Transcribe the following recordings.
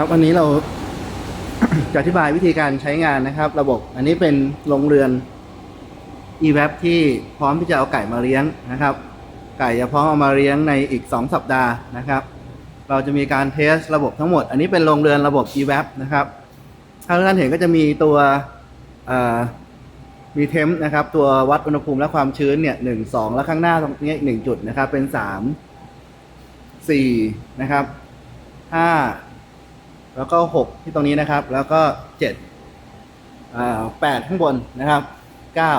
ครับวันนี้เรา จะอธิบายวิธีการใช้งานนะครับ ระบบอันนี้เป็นโรงเรือน e-web ที่พร้อมที่จะเอาไก่มาเลี้ยงนะครับ ไก่จะพร้อมเอามาเลี้ยงในอีก 2 สัปดาห์นะครับ เราจะมีการเทสระบบทั้งหมด อันนี้เป็นโรงเรือนระบบ e-web นะครับ ถ้าท่านเห็นก็จะมีตัวมีเทมนะครับ ตัววัดอุณหภูมิและความชื้นเนี่ยหนึ่งสองแล้วข้างหน้าตรงนี้อีกหนึ่งจุดนะครับ เป็นสามสี่นะครับห้า แล้วก็หกที่ตรงนี้นะครับ แล้วก็เจ็ดอ่าแปดข้างบนนะครับเก้า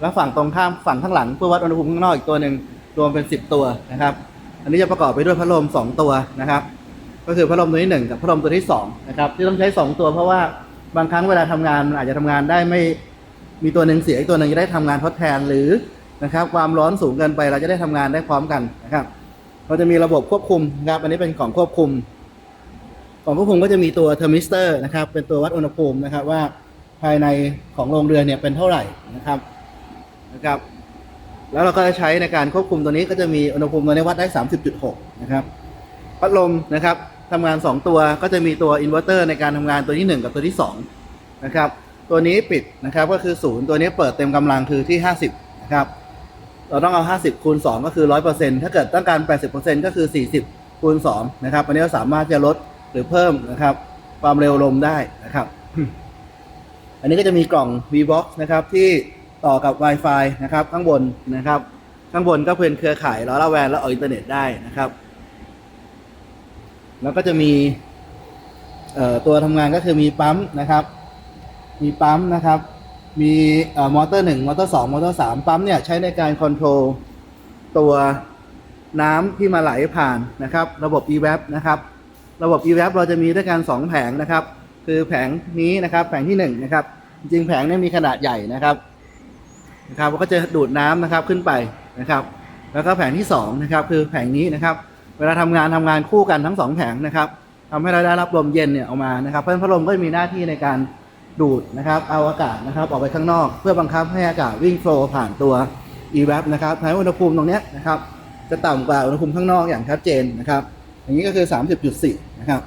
แล้วฝั่งตรงข้ามฝั่งข้างหลังเพื่อวัดอุณหภูมิข้างนอกอีกตัวหนึ่งรวมเป็นสิบตัวนะครับ อันนี้จะประกอบไปด้วยพัดลมสองตัวนะครับ ก็คือพัดลมตัวที่หนึ่งกับพัดลมตัวที่สองนะครับที่ต้องใช้สองตัวเพราะว่าบางครั้งเวลาทำงานมันอาจจะทำงานได้ไม่มีตัวหนึ่งเสียอีกตัวหนึ่งจะได้ทำงานทดแทนหรือนะครับความร้อนสูงเกินไปเราจะได้ทำงานได้พร้อมกันนะครับเราจะมีระบบควบคุมนะครับอันนี้เป็นของควบคุม ของควบคุมก็จะมีตัวเทอร์มิสเตอร์นะครับ เป็นตัววัดอุณหภูมินะครับว่าภายในของโรงเรือนเนี่ยเป็นเท่าไหร่นะครับนะครับ แล้วเราก็จะใช้ในการควบคุมตัวนี้ก็จะมีอุณหภูมิตัวนี้วัดได้ 30.6 นะครับ พัดลมนะครับทำงาน 2 ตัวก็จะมีตัวอินเวอร์เตอร์ในการทำงานตัวที่ 1 กับตัวที่2นะครับตัวนี้ปิดนะครับก็คือ 0 ตัวนี้เปิดเต็มกำลังคือที่ 50 นะครับ เราต้องเอา 50 คูณ 2 ก็คือ 100%ถ้าเกิดต้องการ 80%ก็คือ 40 คูณ 2 นะครับ อันนี้เราสามารถจะลด หรือเพิ่มนะครับ ความเร็วลมได้นะครับ อันนี้ก็จะมีกล่อง VBox นะครับ ที่ต่อกับ Wi-Fi นะครับ ข้างบนนะครับ ข้างบนก็เป็นเครือข่ายล้อละแวนและออกอินเทอร์เน็ตได้นะครับ แล้วก็จะมีเอ่อตัวทำงานก็คือมีปั๊มนะครับ มีปั๊มนะครับ มีเอ่อมอเตอร์หนึ่งมอเตอร์สองมอเตอร์สามปั๊มเนี่ยใช้ในการคอนโทรลตัวน้ำที่มาไหลผ่านนะครับ ระบบ e-web นะครับ ระบบ e-web เราจะมีด้วยกันสองแผงนะครับ คือแผงนี้นะครับ แผงที่หนึ่งนะครับ จริงแผงนี้มีขนาดใหญ่นะครับนะครับก็จะดูดน้ำนะครับขึ้นไปนะครับ แล้วก็แผงที่สองนะครับคือแผงนี้นะครับ เวลาทำงานทำงานคู่กันทั้งสองแผงนะครับทำให้เราได้รับลมเย็นเนี่ยออกมานะครับ เพราะฉะนั้นพัดลมก็มีหน้าที่ในการดูดนะครับเอาอากาศนะครับออกไปข้างนอก เพื่อบังคับให้อากาศวิ่งโฟล์ผ่านตัว e-web นะครับทำให้อุณหภูมิตรงเนี้ยนะครับจะต่ำกว่าอุณหภูมิข้างนอกอย่างชัดเจนนะครับ อย่างนี้ก็คือ 30.4 นะครับ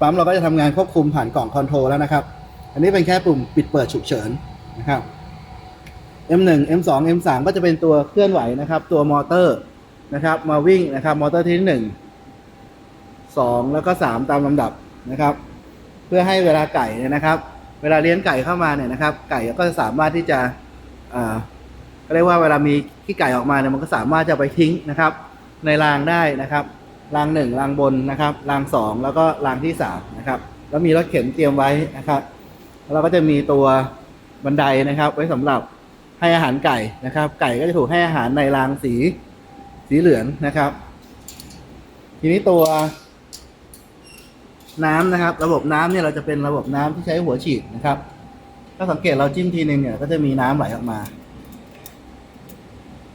ปั๊มเราก็จะทำงานควบคุมผ่านกล่องคอนโทรลแล้วนะครับ อันนี้เป็นแค่ปุ่มปิดเปิดฉุกเฉินนะครับ M1 M2 M3 ก็จะเป็นตัวเคลื่อนไหวนะครับ ตัวมอเตอร์นะครับมาวิ่งนะครับ มอเตอร์ที่หนึ่งสองแล้วก็สามตามลำดับนะครับ เพื่อให้เวลาไก่เนี่ยนะครับ เวลาเลี้ยงไก่เข้ามาเนี่ยนะครับ ไก่ก็จะสามารถที่จะก็เรียกว่าเวลามีขี้ไก่ออกมาเนี่ยมันก็สามารถจะไปทิ้งนะครับ ในรางได้นะครับ รางหนึ่งรางบนนะครับ รางสองแล้วก็รางที่สามนะครับ แล้วมีรถเข็นเตรียมไว้นะครับ แล้วเราก็จะมีตัวบันไดนะครับ ไว้สำหรับให้อาหารไก่นะครับ ไก่ก็จะถูกให้อาหารในรางสีสีเหลืองนะครับ ทีนี้ตัวน้ำนะครับ ระบบน้ำเนี่ยเราจะเป็นระบบน้ำที่ใช้หัวฉีดนะครับ ถ้าสังเกตเราจิ้มทีนึงเนี่ยก็จะมีน้ำไหลออกมา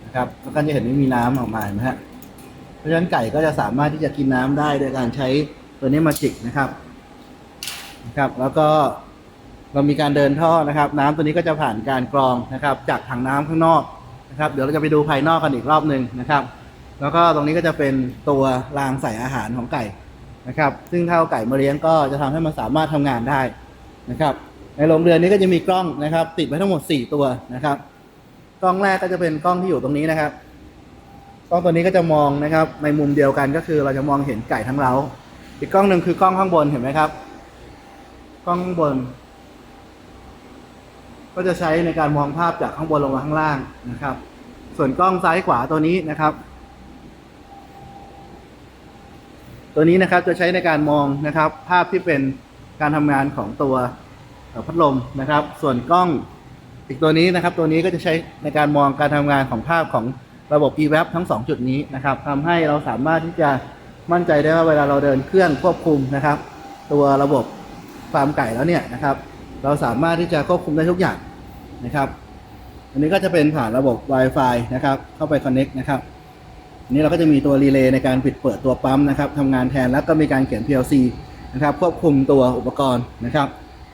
นะครับแล้วก็จะเห็นว่ามีน้ำออกมาเห็นไหมฮะ เพราะฉะนั้นไก่ก็จะสามารถที่จะกินน้ำได้โดยการใช้ตัวนี้มาจิกนะครับนะครับ แล้วก็เรามีการเดินท่อนะครับ น้ำตัวนี้ก็จะผ่านการกรองนะครับ จากถังน้ำข้างนอกนะครับ เดี๋ยวเราจะไปดูภายนอกกันอีกรอบหนึ่งนะครับ แล้วก็ตรงนี้ก็จะเป็นตัวรางใส่อาหารของไก่นะครับ ซึ่งถ้าเอาไก่มาเลี้ยงก็จะทำให้มันสามารถทำงานได้นะครับในโรงเรือนนี้ก็จะมีกล้องนะครับ ติดไว้ทั้งหมด 4 ตัวนะครับ กล้องแรกก็จะเป็นกล้องที่อยู่ตรงนี้นะครับ กล้องตัวนี้ก็จะมองนะครับ ในมุมเดียวกันก็คือเราจะมองเห็นไก่ทั้งเล้าอีกกล้องหนึ่งคือกล้องข้างบนเห็นไหมครับ กล้องข้างบน ก็จะใช้ในการมองภาพจากข้างบนลงมาข้างล่างนะครับ ส่วนกล้องซ้ายขวาตัวนี้นะครับ ตัวนี้นะครับจะใช้ในการมองนะครับ ภาพที่เป็นการทำงานของตัวพัดลมนะครับ ส่วนกล้องอีกตัวนี้นะครับ ตัวนี้ก็จะใช้ในการมองการทำงานของภาพของ ระบบ e-web ทั้ง 2 จุดนี้นะครับทำให้เราสามารถที่จะมั่นใจได้ว่าเวลาเราเดินเครื่องควบคุมนะครับ ตัวระบบฟาร์มไก่แล้วเนี่ยนะครับ เราสามารถที่จะควบคุมได้ทุกอย่างนะครับ อันนี้ก็จะเป็นผ่านระบบ Wi-Fi นะครับ เข้าไป Connect นะครับอันนี้เราก็จะมีตัวรีเลย์ในการปิดเปิดตัวปั๊มนะครับทำงานแทนแล้วก็มีการเขียน PLC นะครับควบคุมตัวอุปกรณ์นะครับ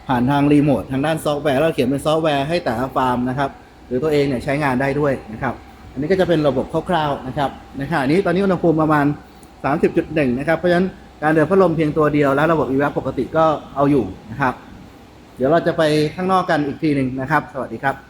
ผ่านทางรีโมททางด้านซอฟต์แวร์เราเขียนเป็นซอฟต์แวร์ให้แต่ละฟาร์มนะครับ หรือตัวเองเนี่ยใช้งานได้ด้วยนะครับ อันนี้ก็จะเป็นระบบคร่าวๆนะครับในขณะนี้ตอนนี้อุณหภูมิประมาณ 30.1 นะครับ เพราะฉะนั้นการเดินพัดลมเพียงตัวเดียวแล้วระบบ e v a p ปกติก็เอาอยู่นะครับ เดี๋ยวเราจะไปข้างนอกกันอีกทีหนึ่งนะครับ สวัสดีครับ